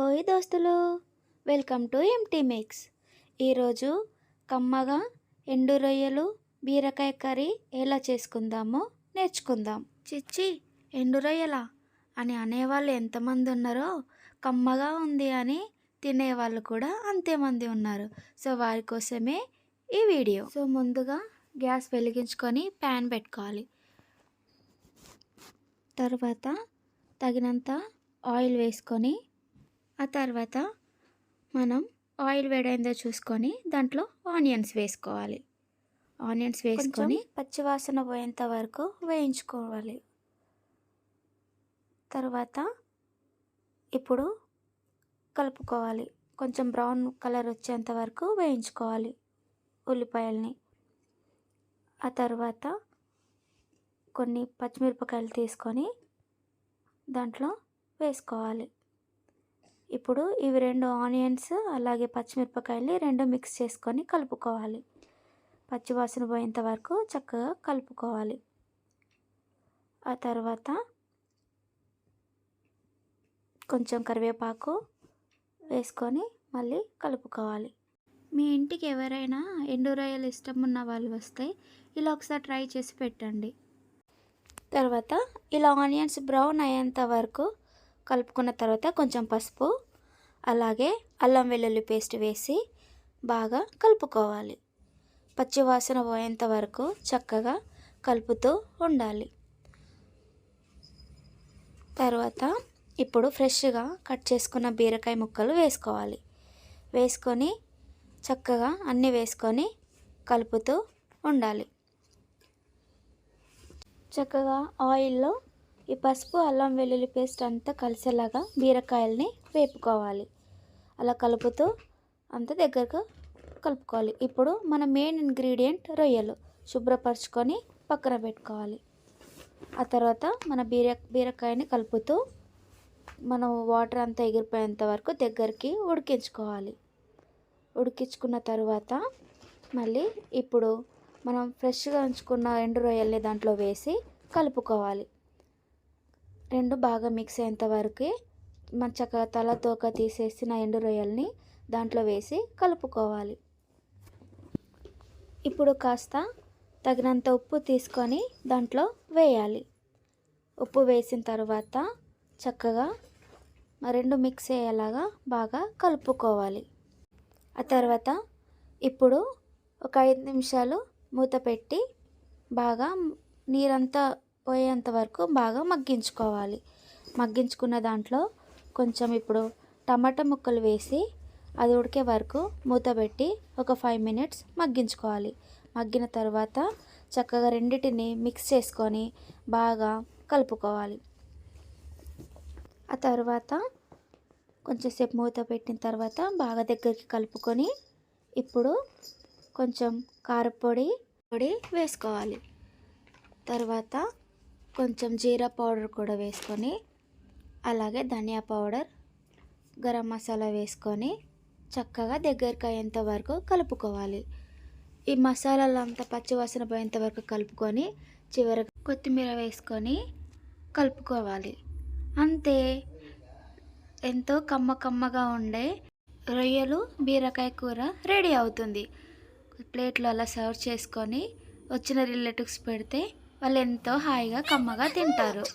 ఓయ్ దోస్తులు welcome to empty mix. ఈరోజు కమ్మగా ఎండు రొయ్యలు బీరకాయ కర్రీ ఎలా చేసుకుందామో నేర్చుకుందాం. చిచ్చి ఎండు రొయ్యలా? అని అనేవాళ్ళు ఎంతమంది ఉన్నారో కమ్మగా ఉంది అని తినేవాళ్ళు కూడా అంతేమంది ఉన్నారు. సో వారి కోసమే ఈ వీడియో. సో ముందుగా గ్యాస్ వెలిగించుకొని ప్యాన్ పెట్టుకోవాలి. తర్వాత తగినంత ఆయిల్ వేసుకొని ఆ తర్వాత మనం ఆయిల్ వేడైందో చూసుకొని దాంట్లో ఆనియన్స్ వేసుకోవాలి. ఆనియన్స్ వేసుకొని పచ్చివాసన పోయేంత వరకు వేయించుకోవాలి. తర్వాత ఇప్పుడు కలుపుకోవాలి. కొంచెం బ్రౌన్ కలర్ వచ్చేంత వరకు వేయించుకోవాలి ఉల్లిపాయల్ని. ఆ తర్వాత కొన్ని పచ్చిమిరపకాయలు తీసుకొని దాంట్లో వేసుకోవాలి. ఇప్పుడు ఇవి రెండు ఆనియన్స్ అలాగే పచ్చిమిరపకాయలు రెండు మిక్స్ చేసుకొని కలుపుకోవాలి. పచ్చివాసన పోయేంత వరకు చక్కగా కలుపుకోవాలి. ఆ తర్వాత కొంచెం కరివేపాకు వేసుకొని మళ్ళీ కలుపుకోవాలి. మీ ఇంటికి ఎవరైనా ఎండు రొయ్యలు ఇష్టం ఉన్న వాళ్ళు వస్తే ఇలా ఒకసారి ట్రై చేసి పెట్టండి. తర్వాత ఇలా ఆనియన్స్ బ్రౌన్ అయ్యేంత వరకు కలుపుకున్న తర్వాత కొంచెం పసుపు అలాగే అల్లం వెల్లుల్లి పేస్ట్ వేసి బాగా కలుపుకోవాలి. పచ్చివాసన పోయేంత వరకు చక్కగా కలుపుతూ ఉండాలి. తర్వాత ఇప్పుడు ఫ్రెష్గా కట్ చేసుకున్న బీరకాయ ముక్కలు వేసుకోవాలి. వేసుకొని చక్కగా అన్నీ వేసుకొని కలుపుతూ ఉండాలి. చక్కగా ఆయిల్లో ఈ పసుపు అల్లం వెల్లుల్లి పేస్ట్ అంతా కలిసేలాగా బీరకాయల్ని వేపుకోవాలి. అలా కలుపుతూ అంత దగ్గరకు కలుపుకోవాలి. ఇప్పుడు మన మెయిన్ ఇంగ్రీడియంట్ రొయ్యలు శుభ్రపరచుకొని పక్కన పెట్టుకోవాలి. ఆ తర్వాత మన బీర బీరకాయని కలుపుతూ మనం వాటర్ అంతా ఎగిరిపోయేంత వరకు దగ్గరికి ఉడికించుకోవాలి. ఉడికించుకున్న తర్వాత మళ్ళీ ఇప్పుడు మనం ఫ్రెష్గా ఉంచుకున్న ఎండు రొయ్యల్ని దాంట్లో వేసి కలుపుకోవాలి. రెండు బాగా మిక్స్ అయ్యేంత వరకు మన తల తోక తీసేసిన ఎండు రొయ్యల్ని దాంట్లో వేసి కలుపుకోవాలి. ఇప్పుడు కాస్త తగినంత ఉప్పు తీసుకొని దాంట్లో వేయాలి. ఉప్పు వేసిన తర్వాత చక్కగా రెండు మిక్స్ అయ్యేలాగా బాగా కలుపుకోవాలి. ఆ తర్వాత ఇప్పుడు ఒక ఐదు నిమిషాలు మూత పెట్టి బాగా నీరంతా పోయేంత వరకు బాగా మగ్గించుకోవాలి. మగ్గించుకున్న దాంట్లో కొంచెం ఇప్పుడు టమాటా ముక్కలు వేసి అది ఉడికే వరకు మూత పెట్టి ఒక ఫైవ్ మినిట్స్ మగ్గించుకోవాలి. మగ్గిన తర్వాత చక్కగా రెండింటిని మిక్స్ చేసుకొని బాగా కలుపుకోవాలి. ఆ తర్వాత కొంచెంసేపు మూత పెట్టిన తర్వాత బాగా దగ్గరికి కలుపుకొని ఇప్పుడు కొంచెం కారపొడి పొడి వేసుకోవాలి. తర్వాత కొంచెం జీరా పౌడర్ కూడా వేసుకొని అలాగే ధనియా పౌడర్ గరం మసాలా వేసుకొని చక్కగా దగ్గరికి అయ్యేంత వరకు కలుపుకోవాలి. ఈ మసాలాలు అంతా పచ్చివాసన పోయేంత వరకు కలుపుకొని చివరికి కొత్తిమీర వేసుకొని కలుపుకోవాలి. అంతే ఎంతో కమ్మ కమ్మగా ఉండే రొయ్యలు బీరకాయ కూర రెడీ అవుతుంది. ప్లేట్లో అలా సర్వ్ చేసుకొని వచ్చిన రిలేటివ్స్ పెడితే వాళ్ళు ఎంతో హాయిగా కమ్మగా తింటారు.